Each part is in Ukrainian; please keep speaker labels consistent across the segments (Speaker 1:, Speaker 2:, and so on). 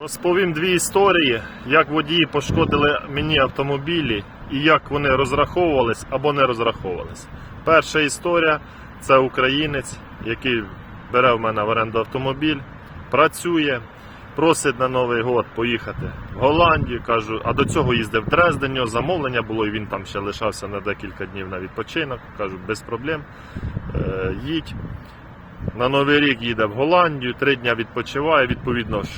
Speaker 1: Розповім дві історії, як водії пошкодили мені автомобілі і як вони розраховувались або не розраховувались. Перша історія це українець, який бере в мене в оренду автомобіль, працює, просить на Новий год поїхати в Голландію. Кажу, а до цього їздив в Дрезден, у нього замовлення було, і він там ще лишався на декілька днів на відпочинок. Кажу, без проблем. Е, їдь. На Новий рік їде в Голландію, три дня відпочиває, відповідно ж.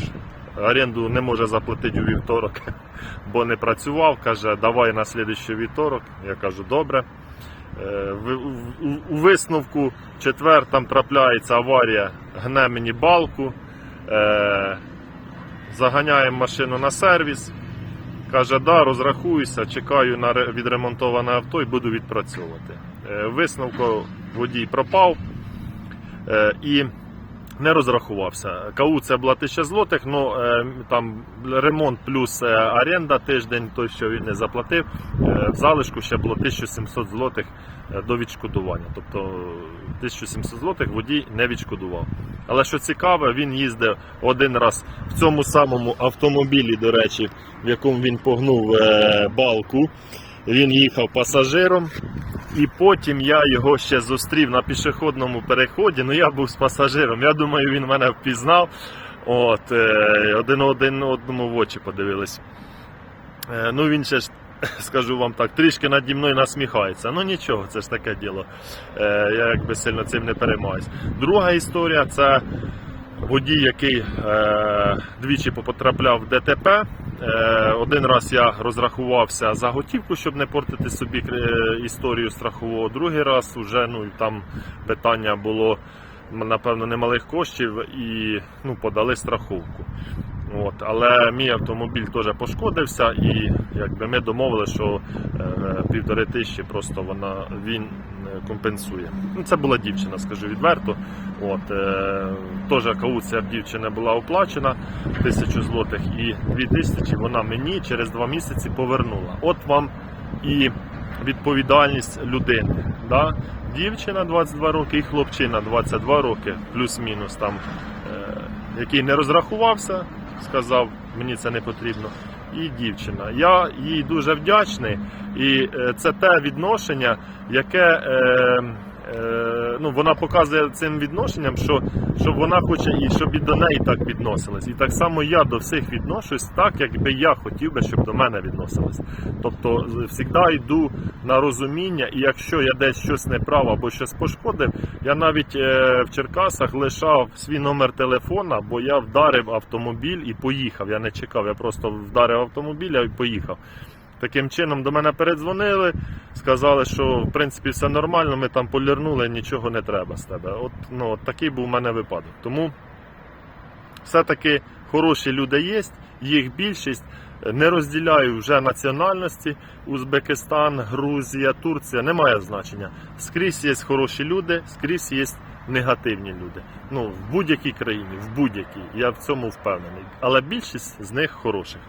Speaker 1: Оренду не може заплатити у вівторок, бо не працював. Каже, давай на слідуючий вівторок. Я кажу, добре. Е, У висновку четвер там трапляється аварія, гне мені балку. Е, Заганяємо машину на сервіс. Каже, да, розрахуюся, чекаю на відремонтоване авто і буду відпрацьовувати. Е, Висновку водій пропав і не розрахувався. КАУ це була 1000 злотих, але там ремонт плюс е, оренда тиждень, той, що він не заплатив. е, В залишку ще було 1700 злотих е, до відшкодування. Тобто 1700 злотих водій не відшкодував. Але що цікаве, він їздив один раз в цьому самому автомобілі, до речі, в якому він погнув е, балку. Він їхав пасажиром, і потім я його ще зустрів на пішохідному переході. Ну я був з пасажиром. Я думаю, він мене впізнав. От, е, один один одному в очі подивились. Е, ну він ще ж, скажу вам так, трішки наді мною насміхається. Ну нічого, це ж таке діло. Е, я якби сильно цим не переймаюсь. Друга історія це водій, який двічі потрапляв в ДТП. Е, один раз я розрахувався за готівку, щоб не портити собі історію страхового. Другий раз вже ну, там питання було напевно немалих коштів і ну, подали страховку. От, але мій автомобіль теж пошкодився, і якби ми домовили, що е, півтори тисячі просто вона він е, компенсує. Ну, це була дівчина, скажу відверто. От, е, теж кауція дівчини була оплачена тисячу злотих, і дві тисячі вона мені через два місяці повернула. От вам і відповідальність людини. Да? Дівчина 22 роки і хлопчина 22 роки, плюс-мінус там, е, який не розрахувався, сказав, мені це не потрібно. І дівчина. Я їй дуже вдячний, і е, це те відношення, яке е, е, ну, вона показує цим відношенням, що, що вона хоче і щоб і до неї так відносились. І так само я до всіх відношусь так, якби я хотів би, щоб до мене відносились. Тобто завжди йду на розуміння, і якщо я десь щось не прав або щось пошкодив, я навіть е, в Черкасах лишав свій номер телефона, бо я вдарив автомобіль і поїхав. Я не чекав, я просто вдарив автомобіля і поїхав. Таким чином до мене передзвонили, сказали, що в принципі все нормально, ми там полірнули, нічого не треба з тебе. От, ну, от такий був у мене випадок. Тому все-таки хороші люди є, їх більшість. Не розділяю вже національності. Узбекистан, Грузія, Турція немає значення. Скрізь є хороші люди, скрізь є негативні люди. Ну, в будь-якій країні, в будь-якій. Я в цьому впевнений. Але більшість з них хороших.